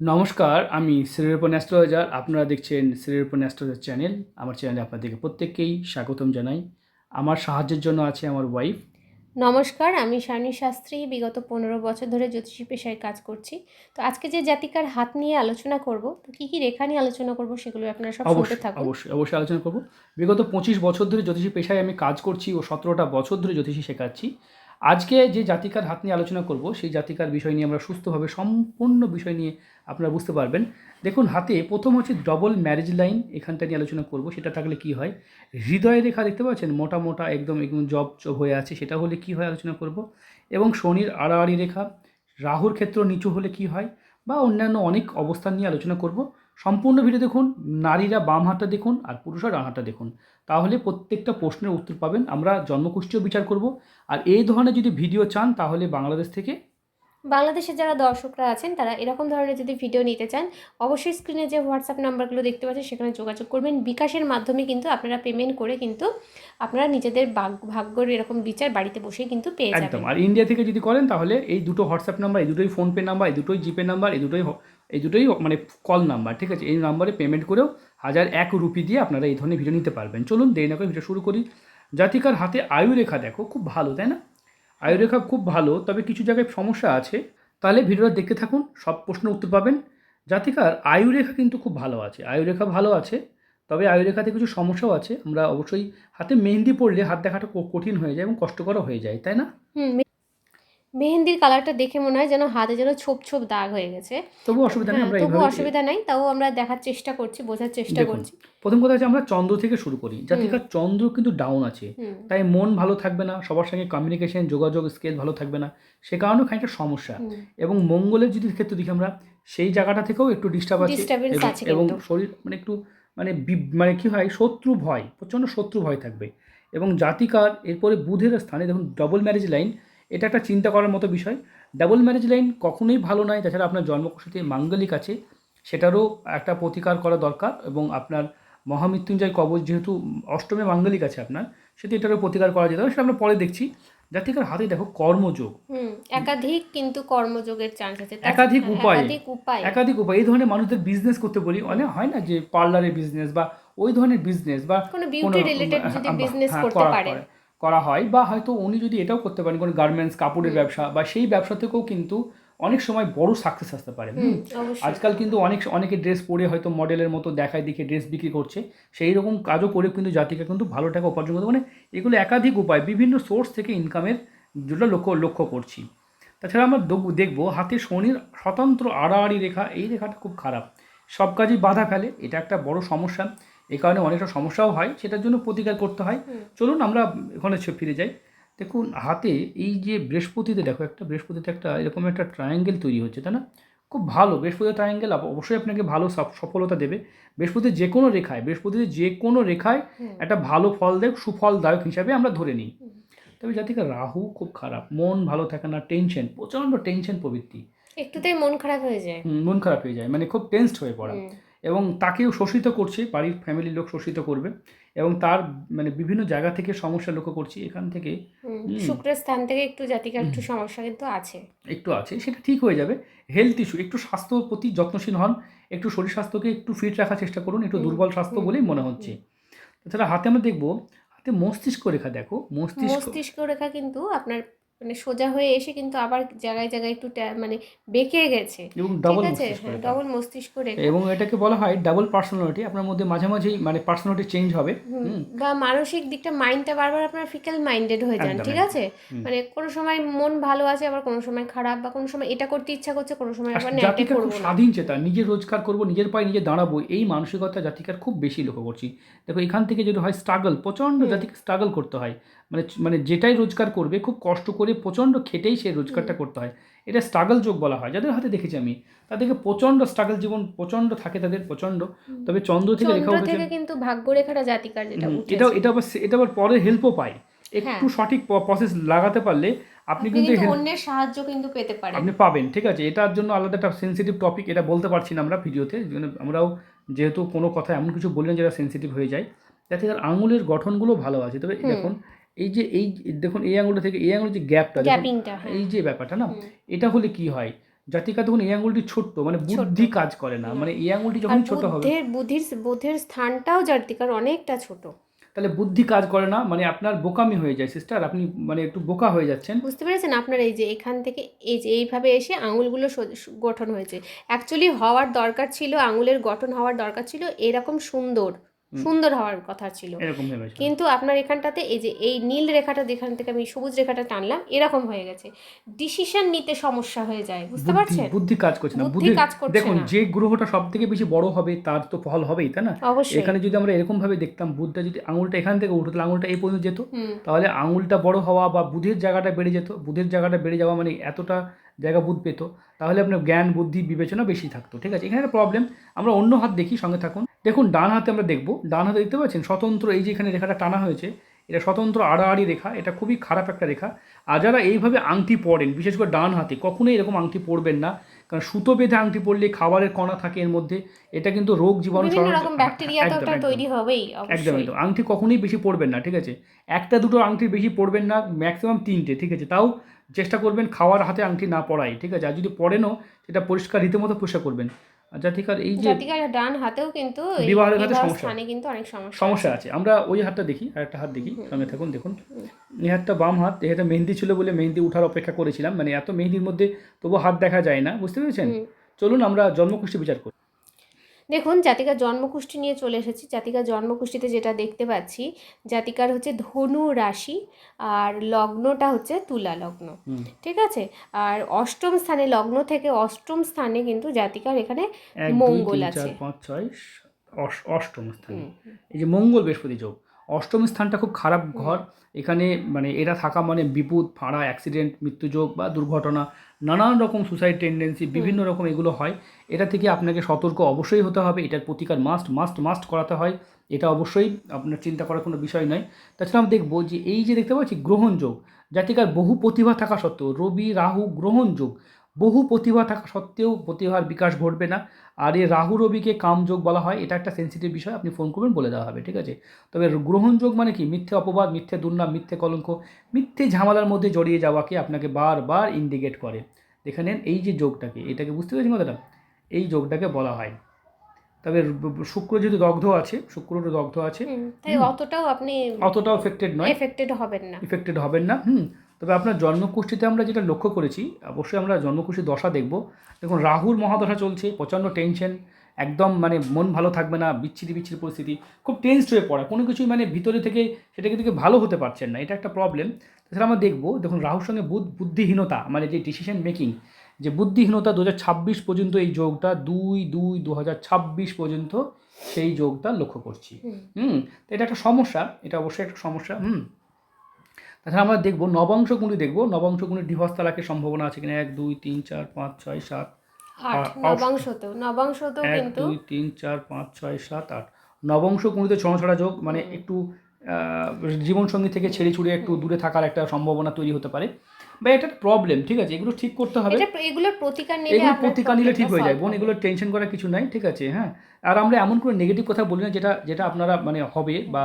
নমস্কার আমি শ্রীরূপন অ্যাস্ট্রোলজার। আপনারা দেখছেন শ্রীরূপন অ্যাস্ট্রোলজার চ্যানেল। আমার চ্যানেলে আপনাদেরকে প্রত্যেককেই স্বাগতম জানাই। আমার সাহায্যের জন্য আছে আমার ওয়াইফ নমস্কার আমি শানি শাস্ত্রী। বিগত পনেরো বছর ধরে জ্যোতিষী পেশায় কাজ করছি। তো আজকে যে জাতিকার হাত নিয়ে আলোচনা করব তো কী কী রেখা নিয়ে আলোচনা করব সেগুলো আপনারা সব শুনতে অবশ্যই থাকুন। অবশ্যই অবশ্যই আলোচনা করব। বিগত পঁচিশ বছর ধরে জ্যোতিষী পেশায় আমি কাজ করছি ও সতেরোটা বছর ধরে জ্যোতিষী শেখাচ্ছি। আজকে যে জাতিকার হাত নিয়ে আলোচনা করব, সেই জাতিকার বিষয় নিয়ে আমরা সুস্থভাবে সম্পূর্ণ বিষয় নিয়ে আপনারা বুঝতে পারবেন। দেখুন, হাতে প্রথম হচ্ছে ডবল ম্যারেজ লাইন এখানটা নিয়ে আলোচনা করব, সেটা থাকলে কি হয়? হৃদয় রেখা দেখতে পাচ্ছেন? মোটা মোটা একদম একদম জব জব হয়ে আছে, সেটা হলে কি হয় আলোচনা করব? এবং শনির আড়াআড়ি রেখা, রাহুর ক্ষেত্র নিচু হলে কি হয়? বা অন্যান্য অনেক অবস্থান নিয়ে আলোচনা করব। সম্পূর্ণ ভিডিও দেখুন নারীরা বাম হাতটা দেখুন আর পুরুষরা ডান হাতটা দেখুন। তাহলে প্রত্যেকটা প্রশ্নের উত্তর পাবেন। আমরা জন্মকুষ্ঠিও বিচার করব। আর এই ধরনের যদি ভিডিও চান তাহলে বাংলাদেশ থেকে বাংলাদেশের যারা দর্শকরা আছেন তারা এরকম ধরনের যদি ভিডিও নিতে চান অবশ্যই স্ক্রিনে যে হোয়াটসঅ্যাপ নাম্বারগুলো দেখতে পাচ্ছেন সেখানে যোগাযোগ করবেন। বিকাশের মাধ্যমে কিন্তু আপনারা পেমেন্ট করে কিন্তু আপনারা নিজেদের ভাগ- ভাগ্যের এরকম বিচার বাড়িতে বসেই কিন্তু পেয়ে একদম। যাবেন আর ইন্ডিয়া থেকে যদি করেন তাহলে এই দুটো হোয়াটসঅ্যাপ নাম্বার এই দুটোই ফোনপে নাম্বার এই দুটোই জিপে নাম্বার এই দুটোই এই দুটোই মানে কল নাম্বার ঠিক আছে? এই নাম্বারে পেমেন্ট করেও হাজার এক রুপি দিয়ে আপনারা এই ধরনের ভিডিও নিতে পারবেন। চলুন দেরি না করে ভিডিও শুরু করি। জাতিকার হাতে আয়ুরেখা দেখো, খুব ভালো, তাই না? আয়ুরেখা খুব ভালো, তবে কিছু জায়গায় সমস্যা আছে। তাহলে ভিডিওটা দেখতে থাকুন, সব প্রশ্নের উত্তর পাবেন। জাতিকার আয়ুরেখা কিন্তু খুব ভালো আছে, আয়ুরেখা ভালো আছে, তবে আয়ুরেখাতে কিছু সমস্যাও আছে। আমরা অবশ্যই হাতে মেহেন্দি পড়লে হাত দেখাটা কঠিন হয়ে যায় এবং কষ্টকরও হয়ে যায়, তাই না? মেহেন্দির কালারটা দেখে মনে হয় যেন হাতে যেন ছোপ ছোপ দাগ হয়ে গেছে। তবু অসুবিধা নেই হ্যাঁ, তবু অসুবিধা নাই তাও আমরা দেখার চেষ্টা করছি বোঝার চেষ্টা করছি। প্রথম কথা হচ্ছে আমরা চন্দ্র থেকে শুরু করি জাতিকার চন্দ্র কিন্তু ডাউন আছে। তাই মন ভালো থাকবে না সবার সঙ্গে কমিউনিকেশন যোগাযোগ স্কেল ভালো থাকবে না সে কারণেও খানিকটা সমস্যা। এবং মঙ্গলের যদি ক্ষেত্রে দেখি আমরা সেই জায়গাটা থেকেও একটু ডিস্টার্ব আছে এবং-। শরীর মানে একটু মানে মানে কি হয় শত্রু ভয় প্রচণ্ড শত্রু ভয় থাকবে। এবং জাতিকার এরপরে বুধের স্থানে দেখুন ডবল ম্যারেজ লাইন এটা একটা চিন্তা করার মতো বিষয়। ডাবল ম্যারেজ লাইন কখনোই ভালো নয়। তাছাড়া আপনার জন্মকুষ্ঠিতে মাঙ্গলিক আছে সেটারও একটা প্রতিকার করা দরকার এবং আপনার মহামৃত্যুঞ্জয় কবচ যেহেতু অষ্টমে মাঙ্গলিক আছে আপনার সেটা এটারও প্রতিকার করা যেতে পারে। সেটা আমরা পরে দেখছি। জাতিকার হাতে দেখো কর্মযোগ। একাধিক কিন্তু কর্মযোগের চান্স আছে। একাধিক উপায়। একাধিক উপায়। এই ধরনের মানুষদের বিজনেস করতে বলি অনেক হয় না যে পার্লারের বিজনেস বা ওই ধরনের বিজনেস বা কোনো বিউটি রিলেটেড যদি বিজনেস হ্যাঁ, করতে করা- পারেন করা- হয় বা হয়তো উনি যদি এটাও করতে পারেন কোনো গার্মেন্টস কাপড়ের ব্যবসা বা সেই ব্যবসা থেকেও কিন্তু অনেক সময় বড় সাকসেস আসতে পারে। আজকাল কিন্তু অনেক অনেকে ড্রেস পরে হয়তো মডেলের মতো দেখায় দেখে ড্রেস বিক্রি করছে। সেই রকম কাজও করে কিন্তু জাতিকে কিন্তু ভালো টাকা উপার্জন করতে মানে এগুলো একাধিক উপায় বিভিন্ন সোর্স থেকে ইনকামের যেটা লক্ষ্য লক্ষ্য করছি। তাছাড়া আমরা দেখব হাতে শনির স্বতন্ত্র আড়াআড়ি রেখা এই রেখাটা খুব খারাপ। সব কাজেই বাধা ফেলে এটা একটা বড় সমস্যা। এই কারণে অনেকটা সমস্যাও হয় সেটার জন্য প্রতিকার করতে হয়। চলুন আমরা এখানে ছে- ফিরে যাই। দেখুন হাতে এই যে বৃহস্পতিতে দেখো একটা বৃহস্পতিতে একটা এরকম একটা ট্রায়াঙ্গেল তৈরি হচ্ছে তাই না? খুব ভালো বৃহস্পতি ট্রায়াঙ্গেল অবশ্যই আপনাকে ভালো সফ- সফলতা দেবে। বৃহস্পতির যে কোনো রেখায় বৃহস্পতির যে কোনো রেখায় একটা ভালো ফল দেয় সুফলদায়ক হিসাবে আমরা ধরে নিই। তবে জাতিকে রাহু খুব খারাপ মন ভালো থাকে না টেনশন প্রচণ্ড টেনশন প্রবৃত্তি। একটুতেই মন খারাপ হয়ে যায়। মন খারাপ হয়ে যায় মানে খুব টেন্সড হয়ে পড়া। এবং তাকেও শোষিত করছে বাড়ির ফ্যামিলির লোক শোষিত করবে এবং তার মানে বিভিন্ন জায়গা থেকে সমস্যা লক্ষ্য করছি এখান থেকে। শুক্রের স্থান থেকে একটু জাতিকার একটু সমস্যা কিন্তু আছে। একটু আছে সেটা ঠিক হয়ে যাবে। হেলথ ইস্যু একটু স্বাস্থ্যর প্রতি যত্নশীল হন একটু শরীর স্বাস্থ্যকে একটু ফিট রাখার চেষ্টা করুন একটু দুর্বল স্বাস্থ্য বলেই মনে হচ্ছে। তাছাড়া হাতে আমরা দেখব হাতে মস্তিষ্ক রেখা দেখো মস্তিষ্ক মস্তিষ্ক রেখা কিন্তু আপনার মানে সোজা হয়ে এসে কিন্তু আবার জায়গায় জায়গায় একটু মানে বেঁকে গেছে। এবং ঠিক আছে? হ্যাঁ ডবল মস্তিষ্ক রেখা। এবং এটাকে বলা হয় ডাবল পার্সোনালিটি আপনার মধ্যে মাঝে মাঝেই মানে পার্সোনালিটি চেঞ্জ হবে। বা মানসিক দিকটা মাইন্ডটা বারবার আপনার ফিকেল মাইন্ডেড হয়ে যান ঠিক আছে? মানে কোনো সময় মন ভালো আছে আবার কোনো সময় খারাপ বা কোনো সময় এটা করতে ইচ্ছা করছে কোনো সময় আবার এটা জাতিকার খুব স্বাধীন চেতা নিজে রোজগার করব নিজের পায়ে নিজে দাঁড়াবো এই মানসিকতা জাতিকার খুব বেশি লক্ষ্য করছি। দেখো এখান থেকে যদি হয় স্ট্রাগল প্রচণ্ড হুম। জাতিকে স্ট্রাগল করতে হয়। মানে মানে যেটাই রোজগার করবে খুব কষ্ট করে প্রচণ্ড খেটেই সেই রোজগারটা করতে হয়। এটা স্ট্রাগল যোগ বলা হয়। যাদের হাতে দেখেছি আমি তাদেরকে প্রচণ্ড স্ট্রাগল জীবন প্রচণ্ড থাকে তাদের প্রচণ্ড। তবে চন্দ্র থেকে রেখা উঠেছে। কিন্তু ভাগ্য রেখাটা জাতিকার যেটা এটা এটা আবার এটা আবার পরে হেল্পও পায়। একটু হ্যাঁ। সঠিক প্রসেস লাগাতে পারলে আপনি কিন্তু অন্যের সাহায্য কিন্তু পেতে পারেন। আপনি পাবেন ঠিক আছে? এটার জন্য আলাদা একটা সেন্সিটিভ টপিক এটা বলতে পারছি না আমরা ভিডিওতে। আমরাও যেহেতু কোনো কথা এমন কিছু বললেন যেটা সেন্সিটিভ হয়ে যায়। যাতে তার আঙুলের গঠনগুলো ভালো আছে। তবে। দেখুন এই যে এই দেখুন এই আঙুলটা থেকে এই আঙুলের যে গ্যাপটা এই যে ব্যাপারটা না? এটা হলে কি হয়? জাতিকা তখন এই আঙুলটি ছোট্ট মানে বুদ্ধি কাজ করে না। মানে এই আঙুলটি যখন ছোট হবে বুদ্ধের বুদ্ধির বুদ্ধের স্থানটাও জাতিকার অনেকটা ছোট। তাহলে বুদ্ধি কাজ করে না মানে আপনার বোকামি হয়ে যায় সিস্টার আপনি মানে একটু বোকা হয়ে যাচ্ছেন। বুঝতে পেরেছেন আপনার? এই যে এখান থেকে এই যে এইভাবে এসে আঙুলগুলো গঠন হয়েছে। অ্যাকচুয়ালি হওয়ার দরকার ছিল আঙুলের গঠন হওয়ার দরকার ছিল এরকম সুন্দর। সুন্দর হওয়ার কথা ছিল। এরকম কিন্তু আপনার এখানটাতে এই যে এই নীল রেখাটা যেখান থেকে আমি সবুজ রেখাটা টানলাম এরকম হয়ে গেছে। ডিসিশন নিতে সমস্যা হয়ে যায় বুঝতে পারছেন? বুদ্ধি কাজ করছে না। বুদ্ধি কাজ করছে দেখুন যে গ্রহটা সব থেকে বেশি বড় হবে তার তো ফল হবেই তাই না? অবশ্যই। এখানে যদি আমরা এরকম ভাবে দেখতাম বুদ্ধটা যদি আঙুলটা এখান থেকে উঠতো তাহলে আঙুলটা এই পর্যন্ত যেত। তাহলে আঙুলটা বড় হওয়া বা বুধের জায়গাটা বেড়ে যেত। বুধের জায়গাটা বেড়ে যাওয়া মানে এতটা জায়গা বুধ পেতো তাহলে আপনার জ্ঞান বুদ্ধি বিবেচনা বেশি থাকতো ঠিক আছে? এখানে একটা প্রবলেম আমরা অন্য হাত দেখি সঙ্গে থাকুন। দেখুন ডান হাতে আমরা দেখব ডান হাতে দেখতে পাচ্ছেন স্বতন্ত্র এই যে এখানে রেখাটা টানা হয়েছে এটা স্বতন্ত্র আড়াআড়ি রেখা এটা খুবই খারাপ একটা রেখা। আর যারা এইভাবে আংটি পরেন বিশেষ করে ডান হাতে কখনোই এরকম আংটি পরবেন না কারণ সুতো বেঁধে আংটি পরলে খাবারের কণা থাকে এর মধ্যে এটা কিন্তু রোগ জীবাণু একদম, একদম। আংটি কখনোই বেশি পড়বেন না ঠিক আছে? একটা দুটো আংটির বেশি পড়বেন না ম্যাক্সিমাম তিনটে ঠিক আছে? তাও চেষ্টা করবেন খাওয়ার হাতে আংটি না পড়াই ঠিক আছে? আর যদি পড়েনও সেটা পরিষ্কার রীতিমতো পরিষ্কার করবেন। আচ্ছা ঠিক আছে এই যে ডান হাতেও কিন্তু বিবাহের বিবাহ সমস্যা। কিন্তু অনেক সমস্যা সমস্যা আছে। আমরা ওই হাতটা দেখি আর একটা হাত দেখি সঙ্গে থাকুন দেখুন। এই হাতটা বাম হাত এই হাতে মেহেন্দি ছিল বলে মেহেন্দি উঠার অপেক্ষা করেছিলাম। মানে এত মেহেন্দির মধ্যে তবু হাত দেখা যায় না বুঝতে পেরেছেন? চলুন আমরা জন্মকুষ্টি বিচার করি। দেখুন জাতিকার জন্মকুষ্ঠি নিয়ে চলে এসেছি। জাতিকার জন্মকুষ্ঠিতে যেটা দেখতে পাচ্ছি জাতিকার হচ্ছে ধনু রাশি আর লগ্নটা হচ্ছে তুলা লগ্ন। ঠিক আছে? আর অষ্টম স্থানে লগ্ন থেকে অষ্টম স্থানে কিন্তু জাতিকার এখানে মঙ্গল আছে। অষ্টম স্থানে। এই যে মঙ্গল বৃহস্পতি যোগ অষ্টম স্থানটা খুব খারাপ ঘর। এখানে মানে এরা থাকা মানে বিপদ ফাঁড়া অ্যাক্সিডেন্ট মৃত্যুযোগ বা দুর্ঘটনা নানান রকম সুসাইড টেন্ডেন্সি বিভিন্ন রকম এগুলো হয়। এটা থেকে আপনাকে সতর্ক অবশ্যই হতে হবে। এটার প্রতিকার মাস্ট মাস্ট মাস্ট করাতে হয়। এটা অবশ্যই আপনার চিন্তা করার কোনো বিষয় নয়। তাছাড়া আমরা দেখব যে এই যে দেখতে পাচ্ছি গ্রহণযোগ জাতিকার বহু প্রতিভা থাকা সত্ত্বেও রবি রাহু গ্রহণ যোগ বহু প্রতিভা থাকা সত্ত্বেও প্রতিভার বিকাশ ঘটবে না। আর এই রাহু রবিকে কামযোগ বলা হয় এটা একটা সেন্সিটিভ বিষয় আপনি ফোন করবেন বলে দেওয়া হবে ঠিক আছে? তবে গ্রহণযোগ মানে কি? মিথ্যে অপবাদ মিথ্যে দুর্নাম মিথ্যে কলঙ্ক মিথ্যে ঝামেলার মধ্যে জড়িয়ে যাওয়াকে আপনাকে বারবার ইন্ডিকেট করে। দেখে নেন এই যে যোগটাকে এটাকে বুঝতে পেরেছেন কথাটা? এই যোগটাকে বলা হয়। তবে শুক্র যেহেতু দগ্ধ আছে শুক্রটা দগ্ধ আছে তাই অতটাও আপনি অতটাও এফেক্টেড নয়। এফেক্টেড হবেন না। ইফেক্টেড হবেন না হুম। তবে আপনার জন্মকুষ্ঠিতে আমরা যেটা লক্ষ্য করেছি অবশ্যই আমরা জন্মকুষ্ঠী দশা দেখব। দেখুন রাহুর মহাদশা চলছে প্রচণ্ড টেনশন একদম মানে মন ভালো থাকবে না বিচ্ছিরি বিচ্ছিরি পরিস্থিতি খুব টেন্সড হয়ে পড়া কোনো কিছুই মানে ভিতরে থেকে সেটাকে থেকে ভালো হতে পারছেন না এটা একটা প্রবলেম তাছাড়া আমরা দেখব দেখুন রাহুর সঙ্গে বুধ বুদ্ধিহীনতা মানে যে ডিসিশন মেকিং যে বুদ্ধিহীনতা দু হাজার ছাব্বিশ পর্যন্ত এই যোগটা দুই দুই দু পর্যন্ত সেই যোগটা লক্ষ্য করছি। হুম। হুম তো এটা একটা সমস্যা এটা অবশ্যই একটা সমস্যা হুম। তাছাড়া আমরা দেখব নবাংশ গুণি দেখব নবাংশ গুণির ডিভোর্স তালাকের সম্ভাবনা আছে কিনা? এক দুই তিন চার পাঁচ ছয় সাত আট নবাংশতেও নবাংশতেও এক কিন্তু দুই তিন চার পাঁচ ছয় সাত আট। নবংশ কুড়িতে ছড়া যোগ মানে একটু জীবনসঙ্গী থেকে ছেড়ে ছুড়ে একটু দূরে থাকার একটা সম্ভাবনা তৈরি হতে পারে। বা এটা প্রবলেম ঠিক আছে? এগুলো ঠিক করতে হবে। এগুলোর প্রতিকার নিলে এগুলো প্রতিকার নিলে ঠিক হয়ে যায়। বোন এগুলো টেনশন করার কিছু নাই ঠিক আছে? হ্যাঁ? আর আমরা এমন কোনো নেগেটিভ কথা বলি না যেটা যেটা আপনারা মানে হবে বা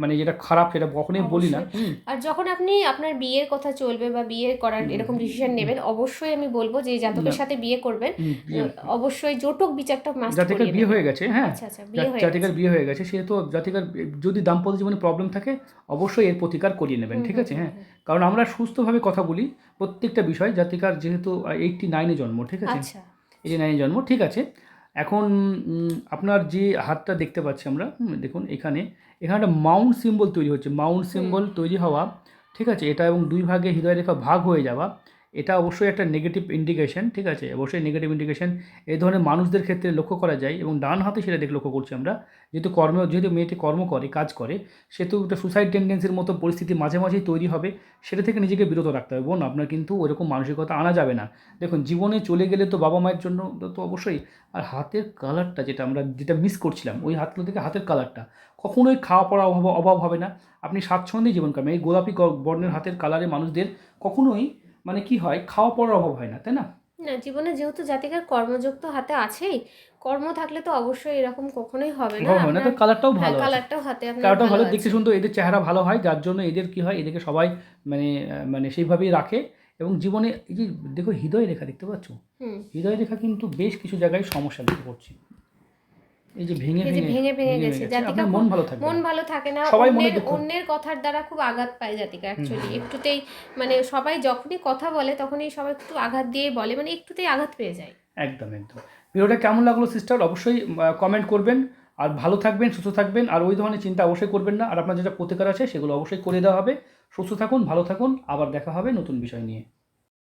মানে যেটা খারাপ সেটা কখনোই বলি না। আর যখন আপনি আপনার বিয়ের কথা চলবে বা বিয়ে করার এরকম ডিসিশন নেবেন অবশ্যই আমি বলব যে জাতকের সাথে বিয়ে করবেন। অবশ্যই জটক বিচারটা মাস্ট জাতিকার বিয়ে হয়ে গেছে হ্যাঁ। আচ্ছা আচ্ছা জাতিকার বিয়ে হয়ে গেছে সে তো জাতিকার যদি দাম্পত্য জীবনে প্রবলেম থাকে অবশ্যই এর প্রতিকার করিয়ে নেবেন ঠিক আছে? হ্যাঁ। কারণ আমরা সুস্থভাবে কথা বলি প্রত্যেকটা বিষয় জাতিকার যেহেতু এইটটি নাইনে জন্ম ঠিক আছে? আচ্ছা। এইটি নাইনে জন্ম ঠিক আছে? এখন আপনার যে হাতটা দেখতে পাচ্ছি আমরা দেখুন এখানে এখানে একটা মাউন্ট সিম্বল তৈরি হচ্ছে। মাউন্ট সিম্বল তৈরি হওয়া ঠিক আছে? এটা এবং দুই ভাগে হৃদয় রেখা ভাগ হয়ে যাওয়া এটা অবশ্যই একটা নেগেটিভ ইন্ডিকেশন ঠিক আছে? অবশ্যই নেগেটিভ ইন্ডিকেশন এই ধরনের মানুষদের ক্ষেত্রে লক্ষ্য করা যায় এবং ডান হাতে সেটা দেখে লক্ষ্য করছি আমরা। যেহেতু কর্ম, যেহেতু মেয়েটি কর্ম করে, কাজ করে, সেহেতু একটা সুসাইড টেন্ডেন্সির মতো পরিস্থিতি মাঝে মাঝেই তৈরি হবে, সেটা থেকে নিজেকে বিরত রাখতে হবে। বোন, আপনার কিন্তু ওরকম মানসিকতা আনা যাবে না। দেখুন, জীবনে চলে গেলে তো বাবা মায়ের জন্য তো- অবশ্যই। আর হাতের কালারটা যেটা আমরা যেটা মিস করছিলাম, ওই হাতগুলো থেকে হাতের কালারটা কখনোই খাওয়া পড়া অভাব অভাব হবে না। আপনি স্বাচ্ছন্দ্যে জীবন কাটাবেন। এই গোলাপি বর্ণের হাতের কালারে মানুষদের কখনোই মানে কি হয়? খাওয়া পড়ার অভাব হয় না তাই না? না জীবনে যেহেতু জাতিকার কর্মযোগ তো হাতে আছেই কর্ম থাকলে তো অবশ্যই এরকম কখনোই হবে না। হয় না তো কালারটাও হ্যাঁ, ভালো কালারটাও হাতে আপনার কালারটাও ভালো। দেখতে শুনতে এদের চেহারা ভালো হয় যার জন্য এদের কি হয় এদেরকে সবাই মানে মানে সেইভাবেই রাখে। এবং জীবনে এই যে দেখো হৃদয় রেখা দেখতে পাচ্ছ? হৃদয় রেখা কিন্তু বেশ কিছু জায়গায় সমস্যা দেখতে করছি এই যে ভেঙে ভেঙে ভেঙে গেছে জাতিকা মন ভালো থাকবে মন ভালো থাকে না সবাই অন্যের। অন্যের কথার দ্বারা খুব আঘাত পায় জাতিকা অ্যাকচুয়ালি একটুতেই মানে সবাই যখনই কথা বলে তখনই সবাই একটু আঘাত দিয়ে বলে মানে একটুতেই আঘাত পেয়ে যায়। একদম একদম। ভিডিওটা কেমন লাগল সিস্টার? অবশ্যই কমেন্ট করবেন। আর ভালো থাকবেন সুস্থ থাকবেন আর ওই ধরনের চিন্তা অবশ্যই করবেন না। আর আপনার যেটা প্রতিকার আছে সেগুলো অবশ্যই করে দেওয়া হবে। সুস্থ থাকুন ভালো থাকুন। আবার দেখা হবে নতুন বিষয় নিয়ে।